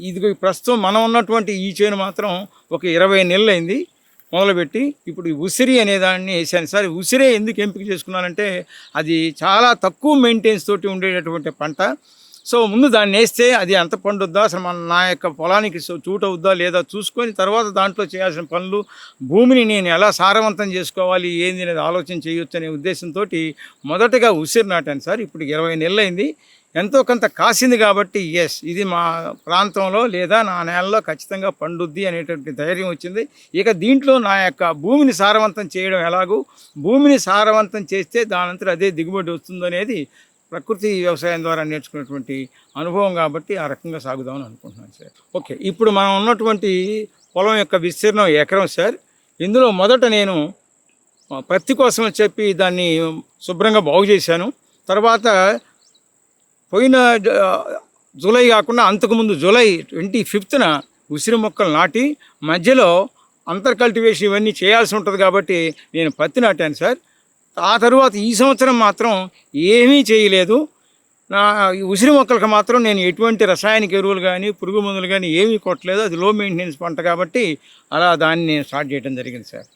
ఇది ప్రస్తుతం మనం ఉన్నటువంటి ఈ చేను మాత్రం ఒక ఇరవై నెలలైంది మొదలుపెట్టి ఇప్పుడు ఈ ఉసిరి అనే దాన్ని వేసాను. సార్ ఉసిరే ఎందుకు ఎంపిక చేసుకున్నానంటే అది చాలా తక్కువ మెయింటెన్స్ తోటి ఉండేటటువంటి పంట. సో ముందు దాన్ని వేస్తే అది ఎంత పండుద్దా? అసలు మన నా యొక్క పొలానికి సో- చూట్ అవుద్దా లేదా? చూసుకొని తర్వాత దాంట్లో చేయాల్సిన పనులు భూమిని నేను ఎలా సారవంతం చేసుకోవాలి ఏంది అనేది ఆలోచన చేయొచ్చు అనే ఉద్దేశంతో మొదటగా ఉసిరి నాటాను సార్. ఇప్పుడు ఇరవై నెలలైంది. ఎంతో కొంత కాసింది కాబట్టి ఎస్ ఇది మా ప్రాంతంలో లేదా నా నేలలో ఖచ్చితంగా పండుద్ది అనేటువంటి ధైర్యం వచ్చింది. ఇక దీంట్లో నా యొక్క భూమిని సారవంతం చేయడం ఎలాగూ భూమిని సారవంతం చేస్తే దానంతరం అదే దిగుబడి వస్తుందనేది ప్రకృతి వ్యవసాయం ద్వారా నేర్చుకున్నటువంటి అనుభవం కాబట్టి ఆ రకంగా సాగుదామని అనుకుంటున్నాను సార్. ఓకే ఇప్పుడు మనం ఉన్నటువంటి పొలం యొక్క విస్తీర్ణం ఎకరం సార్. ఇందులో మొదట నేను పత్తి కోసం చెప్పి దాన్ని శుభ్రంగా బాగు చేశాను. తర్వాత పోయిన జూలై కాకుండా అంతకుముందు జూలై ట్వంటీ ఫిఫ్త్న ఉసిరి మొక్కలు నాటి మధ్యలో అంతర్ కల్టివేషన్ ఇవన్నీ చేయాల్సి ఉంటుంది కాబట్టి నేను పత్తి నాటాను సార్. ఆ తరువాత ఈ సంవత్సరం మాత్రం ఏమీ చేయలేదు. నా ఉసిరి మొక్కలకు మాత్రం నేను ఎటువంటి రసాయనిక ఎరువులు కానీ పురుగు మందులు కానీ ఏమీ కొట్టలేదు. అది లో మెయింటెనెన్స్ పంట కాబట్టి అలా దాన్ని నేను స్టార్ట్ చేయడం జరిగింది సార్.